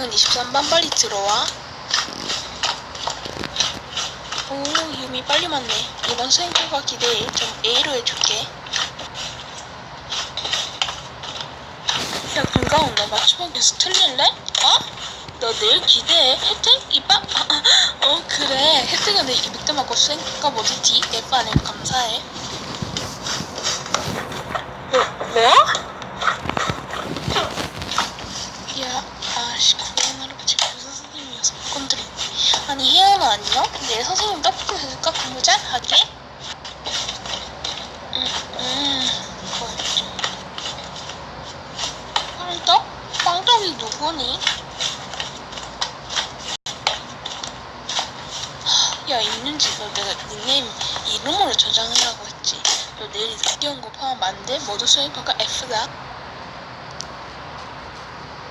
이상은 23반 빨리 들어와. 오, 유미 빨리 맞네. 이번 수행 결과 기대해. 좀 A로 해줄게. 야, 금강원 너 맞추면 계속 틀릴래? 어? 너 내일 기대해. 혜택? 이빠? 아, 아, 어, 그래. 혜택은 내 200대 맞고 수행값 어디지? 내거 아니면 감사해. 뭐? 뭐? 야, 아씨, 구현 할아버지 교사 선생님이어서 못 건드리네. 아니, 혜연아 안녕? 내일 선생님 떡볶이 해줄까? 근무 잘 하게? 음, 음, 뭐였지? 빵떡? 빵떡이 누구니? 하, 야, 있는지 너 내가 닉네임 이름으로 저장하라고 했지. 너 내일 온거 포함 안 돼? 모두 수행평가 F다.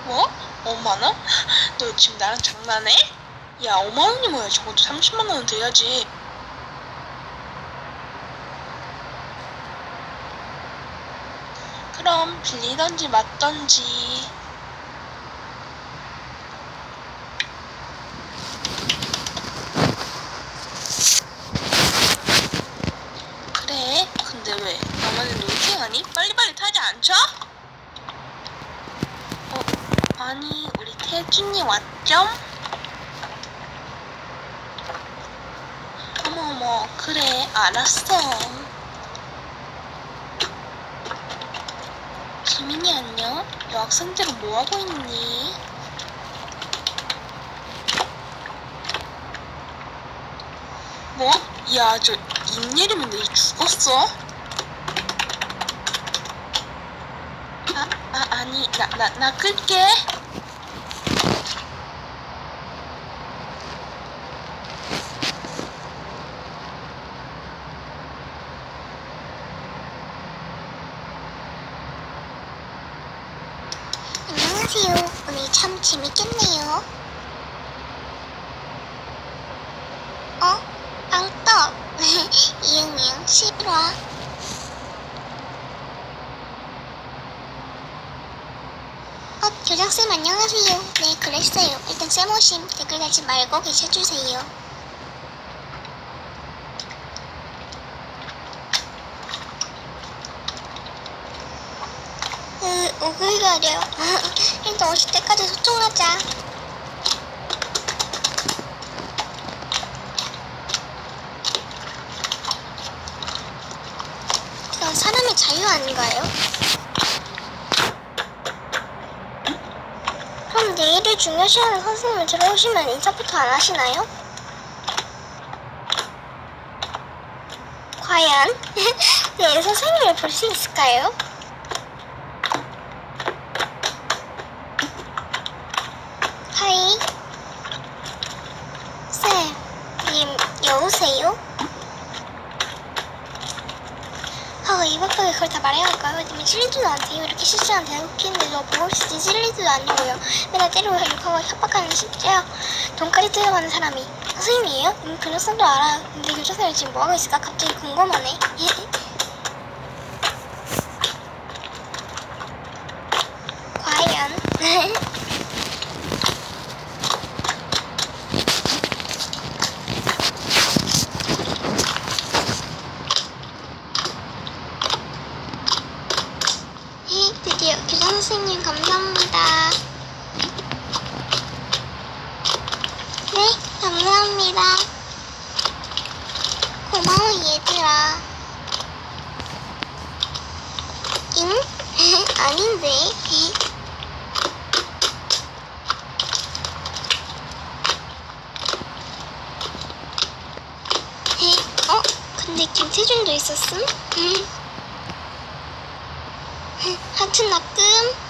뭐? 5만원? 너 지금 나랑 장난해? 야 5만원이 뭐야 적어도 30만원은 돼야지 그럼 빌리던지 맞던지 그래 근데 왜 나만은 놀킹하니? 빨리빨리 타지 않죠? 어 아니 우리 태준이 왔죠? 어머어머 그래 알았어 지민이 안녕 여학생들은 뭐하고 있니? 뭐? 야 저 임예림은 내일 죽었어? 아, 아 아니 나 나 나 끌게 안녕하세요. 오늘 참 재밌겠네요. 어? 빵떡. 이응이응 실화. 어, 교장쌤 안녕하세요. 네, 그랬어요. 일단 쌤 오심 댓글 달지 말고 계셔주세요. 으, 오글거려. 일단 오실 때까지 소통하자. 그건 사람의 자유 아닌가요? 그럼 내일을 중요시하는 선생님을 들어오시면 인사부터 안 하시나요? 과연 내일 선생님을 볼 수 있을까요? 하이. 쌤, 님, 여우세요? 방에 그걸 다 말해야 할까요? 님이 찔리지도 않대요. 이렇게 실수한 보고 싶지 찔리지도 않냐고요. 맨날 때리고 욕하고 협박하는 진짜요. 돈까지 뜯어가는 사람이. 선생님이에요? 음, 그 녀석도 알아요. 근데 교장선생님 지금 뭐하고 있을까? 갑자기 궁금하네. 과연? 네, 교장 선생님 감사합니다. 네, 감사합니다. 고마워 얘들아. 응? 아닌데. 어? 근데 김태준도 있었음? 응. 하트 나끔